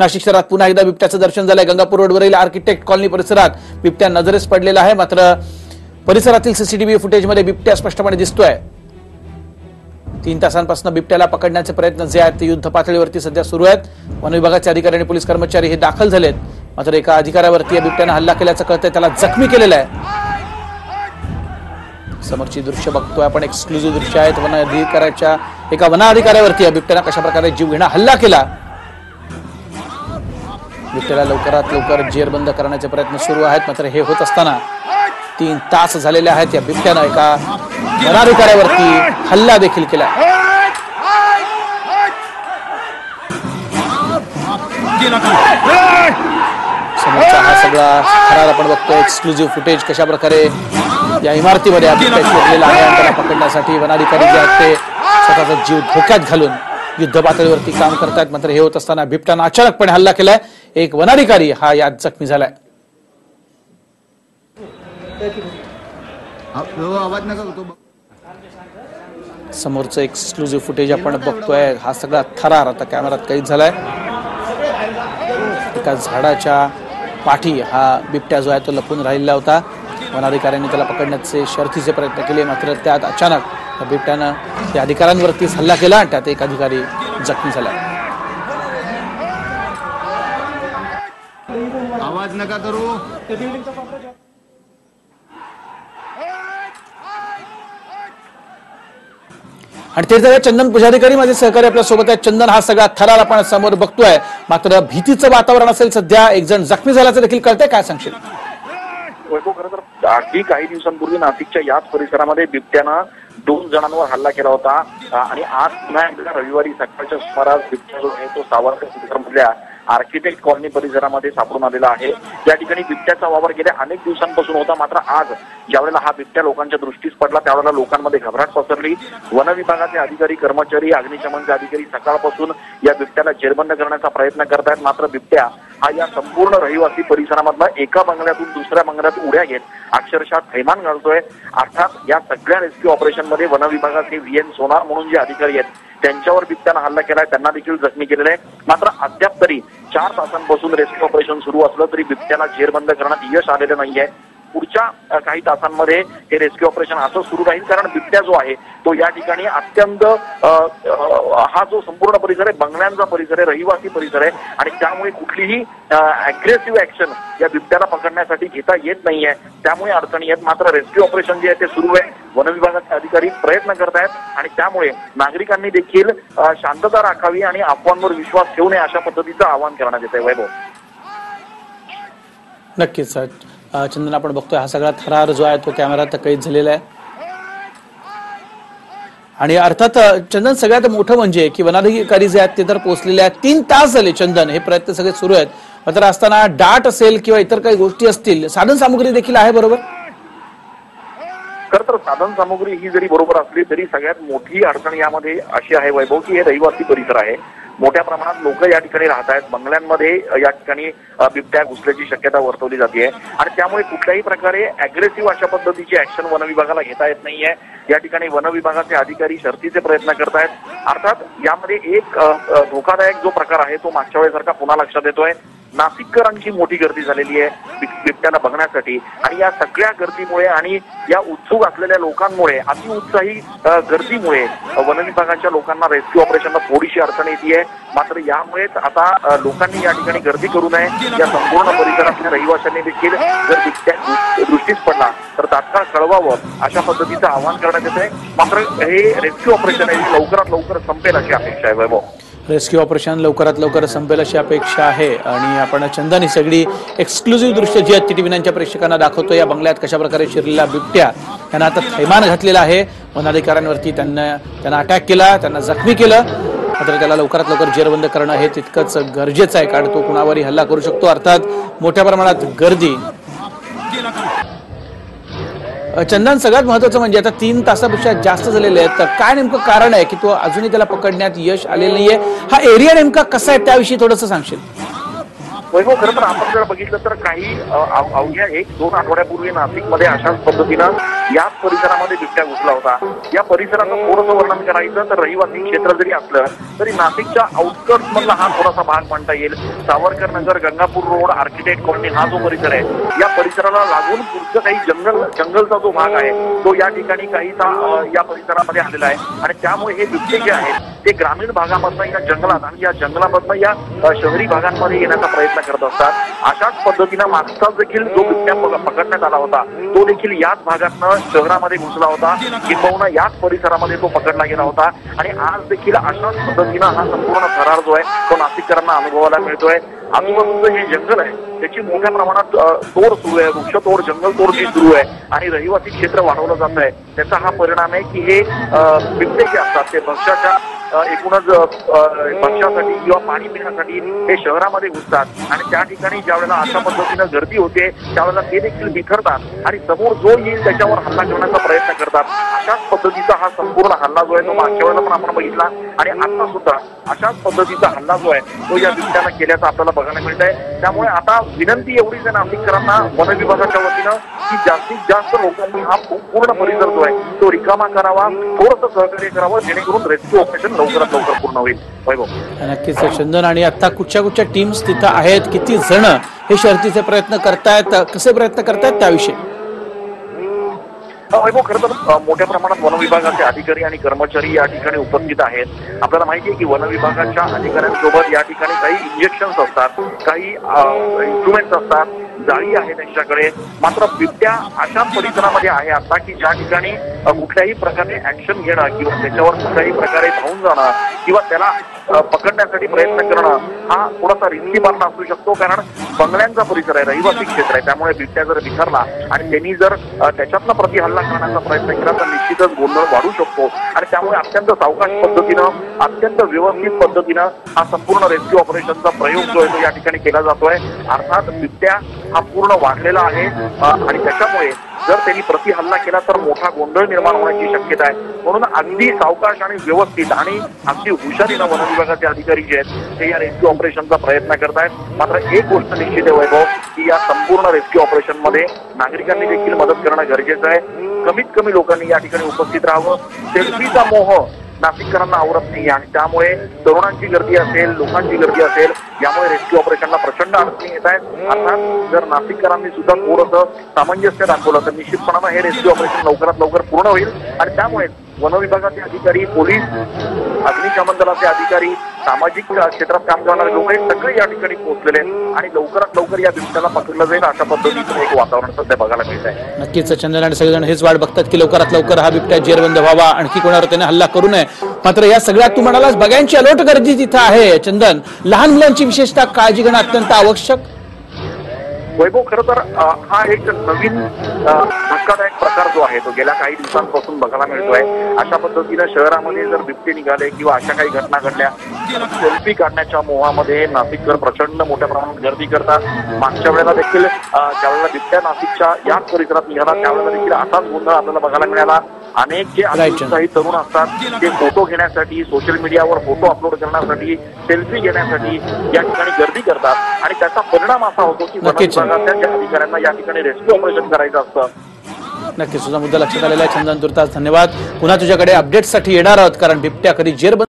नाशिक शहरात पुन्हा एकदा बिबट्याचं दर्शन झालंय. गंगापूर रोडवरील आर्किटेक्ट कॉलनी परिसरात बिबट्या नजरेस पडलेला आहे. मात्र परिसरातील सीसीटीव्ही फुटेजमध्ये बिबट्या स्पष्टपणे दिसतोय. तीन तासांपासून बिबट्याला पकडण्याचे प्रयत्न जे आहेत ते युद्ध पातळीवरती सध्या सुरू आहेत. वन विभागाचे अधिकारी आणि पोलीस कर्मचारी हे दाखल झालेत. मात्र एका अधिकाऱ्यावरती या बिबट्यानं हल्ला केल्याचं कळतंय. त्याला जखमी केलेलं आहे. समोरची दृश्य बघतोय आपण. एक्सक्लुझिव्ह दृश्य आहेत. वन अधिकाऱ्याच्या एका वन अधिकाऱ्यावरती या बिबट्यानं कशा प्रकारे जीवघेणा हल्ला केला. बिबट्याला लवकरात लवकर जेरबंद करण्याचे प्रयत्न सुरू आहेत. मात्र हे होत असताना तीन तास झालेले आहेत. या बिबट्यानं एका वनाधिकाऱ्यावरती हल्ला देखील केला. समोरचा हा सगळा थरार आपण बघतो एक्सक्लुझिव्ह फुटेज कशा प्रकारे या इमारतीमध्ये आहे. त्याला पकडण्यासाठी वनाधिकारी जे आहेत ते स्वतःचा जीव धोक्यात घालून युद्ध पातळीवरती काम करतायत. मात्र हे होत असताना बिबट्यानं अचानकपणे हल्ला केलाय. एक वनाधिकारी हा यात जखमी झालाय. समोरचं एक्सक्लुझिव्ह फुटेज आपण बघतोय. हा सगळा थरार आता कॅमेरात कैद झालाय. एका झाडाच्या पाठी हा बिबट्या जो आहे तो लपून राहिलेला होता. वनाधिकाऱ्यांनी त्याला पकडण्याचे शर्थीचे प्रयत्न केले मात्र त्यात अचानक त्या बिबट्यानं त्या अधिकाऱ्यांवरतीच हल्ला केला आणि त्यात एक अधिकारी जखमी झाला. आवाज नका करू. आणि ते जरा चंदन पुजारीकारी माझे सहकारी आपल्यासोबत आहेत. चंदन हा सगळा थरार आपण समोर बघतोय. मात्र भीतीचं वातावरण असेल सध्या एक जण जखमी झाल्याचं देखील कळतंय. काय सांगशील? वैभव खरं तर अगदी काही दिवसांपूर्वी नाशिकच्या याच परिसरामध्ये बिबट्यानं दोन जणांवर हल्ला केला होता. आणि आज पुन्हा एकदा रविवारी सकाळच्या सुमारास बिबट्या जो आहे तो सावरकर परिसरामधल्या आर्किटेक्ट कॉलनी परिसरामध्ये सापडून आलेला आहे. या ठिकाणी बिबट्याचा वावर गेल्या अनेक दिवसांपासून होता. मात्र आज ज्यावेळेला हा बिबट्या लोकांच्या दृष्टीस पडला त्यावेळेला लोकांमध्ये घबराट पसरली. वन विभागाचे अधिकारी कर्मचारी अग्निशमनचे अधिकारी सकाळपासून या बिबट्याला जेरबंद करण्याचा प्रयत्न करतायत. मात्र बिबट्या हा या संपूर्ण रहिवासी परिसरामधला एका बंगल्यातून दुसऱ्या बंगल्यात उड्या घेत अक्षरशः थैमान घालतोय. अर्थात या सगळ्या रेस्क्यू ऑपरेशनमध्ये वन विभागाचे व्ही एन सोनार म्हणून जे अधिकारी आहेत त्यांच्यावर बिबट्यानं हल्ला केलाय त्यांना देखील जखमी केलेलं आहे. मात्र अद्याप तरी चार तासांपासून रेस्क्यू ऑपरेशन सुरू असलं तरी बिबट्याला जेरबंद करण्यात यश आलेलं नाहीये. पुढच्या काही तासांमध्ये हे रेस्क्यू ऑपरेशन असं सुरू राहील. कारण बिबट्या जो आहे तो या ठिकाणी अत्यंत हा जो संपूर्ण परिसर आहे बंगल्यांचा परिसर आहे रहिवासी परिसर आहे. आणि त्यामुळे कुठलीही अग्रेसिव्ह ऍक्शन या बिबट्याला पकडण्यासाठी घेता येत नाहीये. त्यामुळे अडचणी आहेत. मात्र रेस्क्यू ऑपरेशन जे आहे ते सुरू आहे. वन विभागाचे अधिकारी प्रयत्न करत आहेत आणि त्यामुळे नागरिकांनी देखील शांतता राखावी आणि अफवांवर विश्वास ठेवू नये अशा पद्धतीचं आवाहन करण्यात येत आहे वैभव. नक्कीच अं, चंदन आपण बघतोय हा सगळा थरार जो आहे तो कॅमेरात कैद झालेला आहे. आणि अर्थात चंदन सगळ्यात मोठं म्हणजे की वनाधिकारी जे आहेत ते तर पोहोचलेले आहेत. तीन तास झाले चंदन हे प्रयत्न सगळे सुरू आहेत. मात्र असताना डाट असेल किंवा इतर काही गोष्टी असतील साधन सामुग्री देखील आहे बरोबर? खरं तर साधन सामुग्री ही जरी बरोबर असली तरी सगळ्यात मोठी अडचण यामध्ये अशी आहे वैभव की हे रहिवासी परिसर आहे. मोठ्या प्रमाणात लोक या ठिकाणी राहत आहेत बंगल्यांमध्ये या ठिकाणी बिबट्या घुसल्याची शक्यता वर्तवली जाते आणि त्यामुळे कुठल्याही प्रकारे अग्रेसिव्ह अशा पद्धतीची ऍक्शन वन विभागाला घेता येत नाहीये. या ठिकाणी वन विभागाचे अधिकारी शर्तीचे प्रयत्न करतायत. अर्थात यामध्ये एक धोकादायक जो प्रकार आहे तो मागच्या वेळेसारखा पुन्हा लक्षात येतोय. नाशिककरांची मोठी गर्दी झालेली आहे बिबट्याला बघण्यासाठी. आणि या सगळ्या गर्दीमुळे आणि या उत्सुक असलेल्या लोकांमुळे अतिउत्साही गर्दीमुळे वन विभागाच्या लोकांना रेस्क्यू ऑपरेशनला थोडीशी अडचण येते मात्र यामुळेच आता लोकांनी या ठिकाणी गर्दी करू नये. या संपूर्ण परिसरातल्या रहिवाशांनी देखील जर बिबट्या दृष्टीस पडला तर तात्काळ कळवावं अशा पद्धतीचं आवाहन करण्यात येत आहे मात्र हे रेस्क्यू ऑपरेशन आहे लवकरात लवकर संपेल अशी अपेक्षा आहे वैभव. रेस्क्यू ऑपरेशन लवकरात लवकर संपेल अशी अपेक्षा आहे. आणि आपण चंदन ही सगळी एक्सक्लुझिव्ह दृश्य जी आहेत टी प्रेक्षकांना दाखवतो या बंगल्यात कशाप्रकारे शिरलेल्या बिबट्या त्यांना आता थैमान घातलेला आहे. वनाधिकाऱ्यांवरती त्यांना त्यांना अटॅक केला त्यांना जखमी केलं. मात्र त्याला लवकरात लवकर जेरबंद करणं हे तितकंच गरजेचं आहे. कारण तो कुणावरही हल्ला करू शकतो. अर्थात मोठ्या प्रमाणात गर्दी चंदन सगळ्यात महत्वाचं म्हणजे आता तीन तासापेक्षा जास्त झालेले आहेत. तर काय नेमकं कारण आहे की तो अजूनही त्याला पकडण्यात यश आलेलं नाहीये? हा एरिया नेमका कसा आहे त्याविषयी थोडंसं सांगशील? वैभव खरं तर आपण जर बघितलं तर काही अवघ्या एक दोन आठवड्यापूर्वी नाशिकमध्ये अशाच पद्धतीनं याच परिसरामध्ये बिबट्या घुसला होता. या परिसराचं थोडंसं वर्णन करायचं तर रहिवासी क्षेत्र जरी असलं तरी नाशिकच्या आउटस्कर्ट मधला हा थोडासा भाग म्हणता येईल. Savarkar Nagar Gangapur road architect colony हा जो परिसर आहे या परिसराला लागून पुढचं काही जंगल जंगलचा जो भाग आहे तो या ठिकाणी काहीसा या परिसरामध्ये आलेला आहे. आणि त्यामुळे हे बिबटे जे आहेत ते ग्रामीण भागामधनं या जंगलात आणि या जंगलामधनं या शहरी भागांमध्ये येण्याचा प्रयत्न करत असतात. अशाच पद्धतीनं मागचा देखील जो बिबट्या पकडण्यात आला होता तो देखील याच भागातनं शहरामध्ये घुसला होता. किंबहुना याच परिसरामध्ये तो पकडला गेला होता. आणि आज देखील अशाच पद्धतीनं हा संपूर्ण थरार जो आहे तो नाशिककरांना अनुभवायला मिळतोय. आजूबाजूचं हे जंगल आहे त्याची मोठ्या प्रमाणात तोड सुरू आहे वृक्षतोड जंगल तोड जी सुरू आहे आणि रहिवासी क्षेत्र वाढवलं जात आहे. त्याचा हा परिणाम आहे की हे बिबटे जे असतात ते भक्ष्याच्या एकूणच अ, भक्ष्यासाठी किंवा पाणी पिण्यासाठी हे शहरामध्ये घुसतात. आणि त्या ठिकाणी ज्या वेळेला अशा पद्धतीनं गर्दी होते त्यावेळेला ते देखील बिखरतात आणि समोर जो येईल त्याच्यावर हल्ला करण्याचा प्रयत्न करतात. अशाच पद्धतीचा हा संपूर्ण हल्ला जो आहे तो मागच्या वेळेला पण आपण बघितला. आणि आता सुद्धा अशाच पद्धतीचा हल्ला जो आहे तो या बिबट्यानं केल्याचं आपल्याला बघायला मिळत आहे त्यामुळे आता विनंती एवढीच आहे नाशिककरांना वन विभागाच्या वतीनं की जास्तीत जास्त लोकांनी हा पूर्ण परिसर जो आहे तो रिकामा करावा थोडंसं सहकार्य करावं जेणेकरून रेस्क्यू ऑपरेशन लवकरात लवकर पूर्ण होईल. वैभव नक्कीच चंदन आणि आता कुठच्या कुठच्या टीम्स तिथं आहेत किती जण हे शर्तीचे प्रयत्न करतायत कसे प्रयत्न करतायत त्याविषयी? वैभव हो, खरं तर मोठ्या प्रमाणात वन विभागाचे अधिकारी आणि कर्मचारी या ठिकाणी उपस्थित आहेत. आपल्याला माहिती आहे की वन विभागाच्या अधिकाऱ्यांसोबत या ठिकाणी काही इंजेक्शन्स असतात काही इन्स्ट्रुमेंट्स असतात जाळी आहे त्यांच्याकडे. मात्र बिबट्या अशा परिसरामध्ये आहे आता की ज्या ठिकाणी कुठल्याही प्रकारे ऍक्शन घेणं किंवा त्याच्यावर कुठल्याही प्रकारे धावून जाणं किंवा त्याला पकडण्यासाठी प्रयत्न करणं हा थोडासा रिस्की मार्ग असू शकतो. कारण बंगल्यांचा परिसर आहे रहिवासी क्षेत्र आहे. त्यामुळे बिबट्या जर विसरला आणि त्यांनी जर त्याच्यातला त्याच्यातनं प्रति हल्ला करण्याचा प्रयत्न केला तर निश्चितच गोंधळ वाढू शकतो. आणि त्यामुळे अत्यंत सावकाश पद्धतीनं अत्यंत व्यवस्थित पद्धतीनं हा संपूर्ण रेस्क्यू ऑपरेशनचा प्रयोग जो आहे तो या ठिकाणी केला जातोय. अर्थात बिबट्या हा पूर्ण वाढलेला आहे. आणि त्याच्यामुळे जर त्यांनी प्रति हल्ला केला तर मोठा गोंधळ निर्माण होण्याची शक्यता आहे. म्हणून अगदी सावकाश आणि व्यवस्थित आणि अगदी हुशारीनं वन विभागाचे अधिकारी जे आहेत ते या रेस्क्यू ऑपरेशनचा प्रयत्न करत आहेत मात्र एक गोष्ट निश्चित आहे वैभव की या संपूर्ण रेस्क्यू ऑपरेशनमध्ये नागरिकांनी देखील मदत करणं गरजेचं आहे. कमीत कमी लोकांनी या ठिकाणी उपस्थित राहावं. सेल्फीचा मोह नाशिककरांना आवडत नाही आणि त्यामुळे तरुणांची गर्दी असेल लोकांची गर्दी असेल यामुळे रेस्क्यू ऑपरेशनला प्रचंड अडचणी येत आहेत. अर्थात जर नाशिककरांनी सुद्धा थोडंसं सामंजस्य दाखवलं तर निश्चितपणानं हे रेस्क्यू ऑपरेशन लवकरात लवकर पूर्ण होईल. आणि त्यामुळे वनविभागाचे अधिकारी पोलीस अग्निशमन दलाचे अधिकारी सामाजिक क्षेत्रात काम करणारे लोक हे सगळे या ठिकाणी पोहोचलेले आहेत आणि लवकरात लवकर या बिबट्याला पकडलं जाईल अशा पद्धतीचं एक वातावरण सध्या बघायला मिळत आहे नक्कीच चंदन आणि सगळेजण हेच वाट बघतात की लवकरात लवकर हा बिबट्या जेरबंद व्हावा आणखी कोणावर त्याने हल्ला करू नये. मात्र या सगळ्यात तू म्हणालास बघ्यांची अलोट गर्दी तिथं आहे चंदन लहान मुलांची विशेषतः काळजी घेणं अत्यंत आवश्यक. वैभव खरं तर हा एक नवीन धक्कादायक प्रकार जो आहे तो गेल्या काही दिवसांपासून बघायला मिळतोय. अशा पद्धतीनं शहरामध्ये जर बिबटे निघाले किंवा अशा काही घटना घडल्या सेल्फी काढण्याच्या मोहामध्ये नाशिककर प्रचंड मोठ्या प्रमाणात गर्दी करतात. मागच्या वेळेला देखील ज्यावेळेला बिबट्या नाशिकच्या याच परिसरात निघाला त्यावेळेला देखील असाच गोंधळ आपल्याला बघायला मिळाला. अनेक जे. काही तरुण असतात ते फोटो घेण्यासाठी सोशल मीडियावर फोटो अपलोड करण्यासाठी सेल्फी घेण्यासाठी या ठिकाणी गर्दी करतात. आणि त्याचा परिणाम असा होतो की वन ज्या अधिकाऱ्यांना या ठिकाणी रेस्क्यू ऑपरेशन करायचं असतं. नक्कीच तुझा मुद्दा लक्षात आलेला आहे चंदन तुर्तास धन्यवाद. पुन्हा तुझ्याकडे अपडेटसाठी येणार आहोत कारण बिबट्या कधी जेरबंद